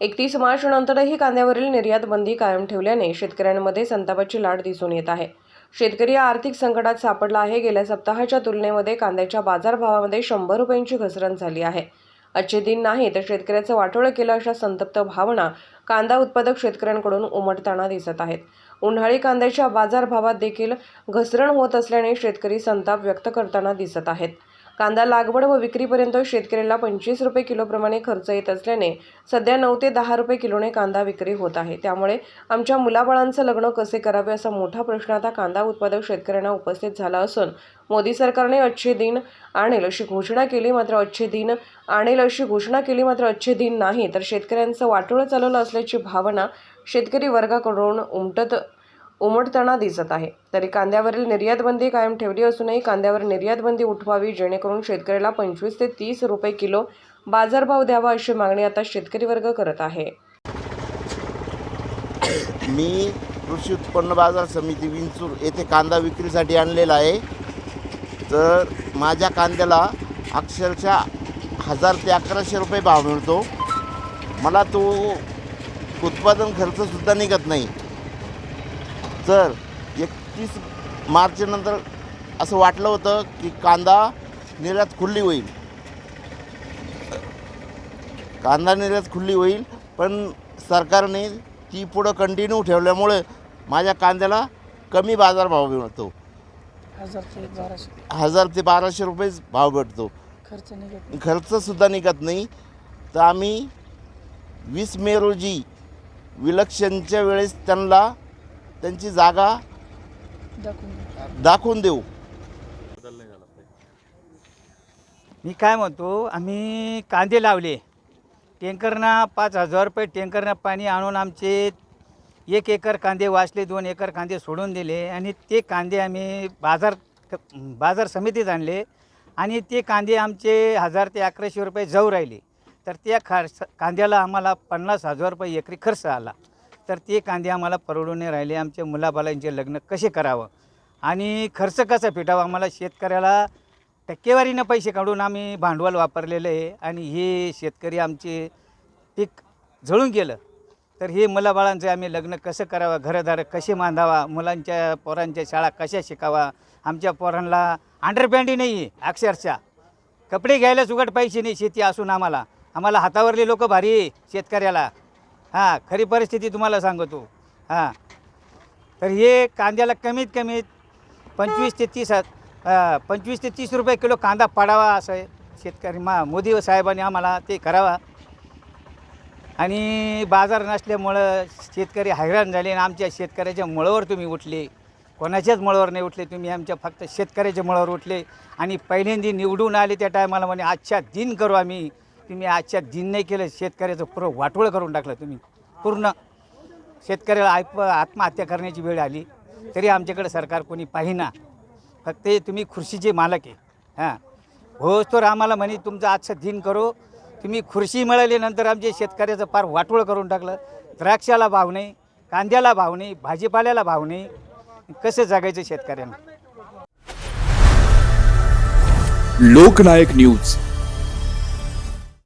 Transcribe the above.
एकतीस मार्चनंतरही कांद्यावरील निर्यात बंदी कायम ठेवल्याने शेतकऱ्यांमध्ये संतापाची लाट दिसून येत आहे. शेतकरी आर्थिक संकटात सापडला आहे. गेल्या सप्ताहाच्या तुलनेमध्ये कांद्याच्या बाजारभावामध्ये शंभर रुपयांची घसरण झाली आहे. आजचे दिन नाही तर शेतकऱ्याचं वाटोळं केलं अशा संतप्त भावना कांदा उत्पादक शेतकऱ्यांकडून उमटताना दिसत आहेत. उन्हाळी कांद्याच्या बाजारभावात देखील घसरण होत असल्याने शेतकरी संताप व्यक्त करताना दिसत आहेत. कांदा लागवड व विक्रीपर्यंत शेतकऱ्याला पंचवीस रुपये किलोप्रमाणे खर्च येत असल्याने सध्या नऊ ते दहा रुपये किलोने कांदा विक्री होत आहे. त्यामुळे आमच्या मुलाबाळांचं लग्न कसे करावे असा मोठा प्रश्न आता कांदा उत्पादक शेतकऱ्यांना उपस्थित झाला असून मोदी सरकारने अच्छे दिन आणेल अशी घोषणा केली मात्र अच्छे दिन आणेल अशी घोषणा केली मात्र अच्छे दिन नाही. तर शेतकऱ्यांचं वाटोळं चालवलं असल्याची भावना शेतकरी वर्गाकडून उमटत उमटताना दिसत आहे. तरी कांद्यावरील निर्यातबंदी कायम ठेवली असूनही कांद्यावर निर्यात बंदी उठवावी जेणेकरून शेतकऱ्याला पंचवीस ते तीस रुपये किलो बाजारभाव द्यावा अशी मागणी आता शेतकरी वर्ग करत आहे. मी कृषी उत्पन्न बाजार समिती विंचूर येथे कांदा विक्रीसाठी आणलेला आहे. तर माझ्या कांद्याला अक्षरशः हजार ते अकराशे रुपये भाव मिळतो. मला तो उत्पादन खर्चसुद्धा निघत नाही. तर एकतीस मार्चनंतर असं वाटलं होतं की कांदा निर्यात खुल्ली होईल. कांदा निर्यात खुल्ली होईल पण सरकारने ती पुढं कंटिन्यू ठेवल्यामुळे माझ्या कांद्याला कमी बाजारभाव मिळतो. हजार ते बाराशे. हजार ते बाराशे रुपयेच भाव भेटतो. खर्च निघत खर्चसुद्धा निघत नाही. तर आम्ही वीस मे रोजी विलक्षणच्या वेळेस त्यांना त्यांची जागा दाखवून देऊ. मी काय म्हणतो आम्ही कांदे लावले. टँकरना पाच हजार रुपये टँकरना पाणी आणून आमचे एक एकर कांदे वाचले दोन एकर कांदे सोडून दिले आणि ते कांदे आम्ही बाजार बाजार समितीत आणले आणि ते कांदे आमचे हजार ते अकराशे रुपये जाऊ राहिले. तर त्या खर्च कांद्याला आम्हाला पन्नास हजार रुपये एकरी खर्च आला. तर ते कांदे आम्हाला परवडून नाही राहिले. आमच्या मुलाबालांचे लग्न कसे करावं? आणि खर्च कसा फिटावा? आम्हाला शेतकऱ्याला टक्केवारीनं पैसे काढून आम्ही भांडवल वापरलेलं आहे. आणि हे शेतकरी आमचे पीक जळून गेलं. तर हे मुलाबाळांचं आम्ही लग्न कसं करावं? घरदार कसे बांधावा मुलांच्या पोरांच्या शाळा कशा शिकावा? आमच्या पोरांना अंडरपॅन्टही नाही आहे अक्षरशः. कपडे घ्यायला सुगट पैसे नाही शेती असून आम्हाला. आम्हाला हातावरले लोक भारी शेतकऱ्याला. हां खरी परिस्थिती तुम्हाला सांगतो. हां. तर हे कांद्याला कमीत कमीत पंचवीस ते तीस पंचवीस ते तीस रुपये किलो कांदा पाडावा असं आहे. शेतकरी मा मोदी साहेबांनी आम्हाला ते करावा. आणि बाजार नसल्यामुळं शेतकरी हैराण झाले आणि आमच्या शेतकऱ्याच्या मुळावर तुम्ही उठले. कोणाच्याच मुळावर नाही उठले तुम्ही आमच्या फक्त शेतकऱ्याच्या मुळावर उठले. आणि पहिल्यांदा निवडून आले त्या टायमाला म्हणे आजच्या दिन करू आम्ही. तुम्ही आजच्या दिन नाही केलं शेतकऱ्याचं पुरं वाटोळं करून टाकलं तुम्ही. पूर्ण शेतकऱ्याला आत्म आत्महत्या करण्याची वेळ आली तरी आमच्याकडे सरकार कोणी पाहिना. फक्त ते तुम्ही खुर्शीचे मालक आहे हां. होच तर आम्हाला म्हणे तुमचं आजचं दिन करो. तुम्ही खुर्शी मिळाल्यानंतर आमच्या शेतकऱ्याचं फार वाटोळं करून टाकलं. द्राक्षाला भाव नाही कांद्याला भाव नाही भाजीपाल्याला भाव नाही. कसं जगायचं शेतकऱ्यांना? लोकनायक न्यूज.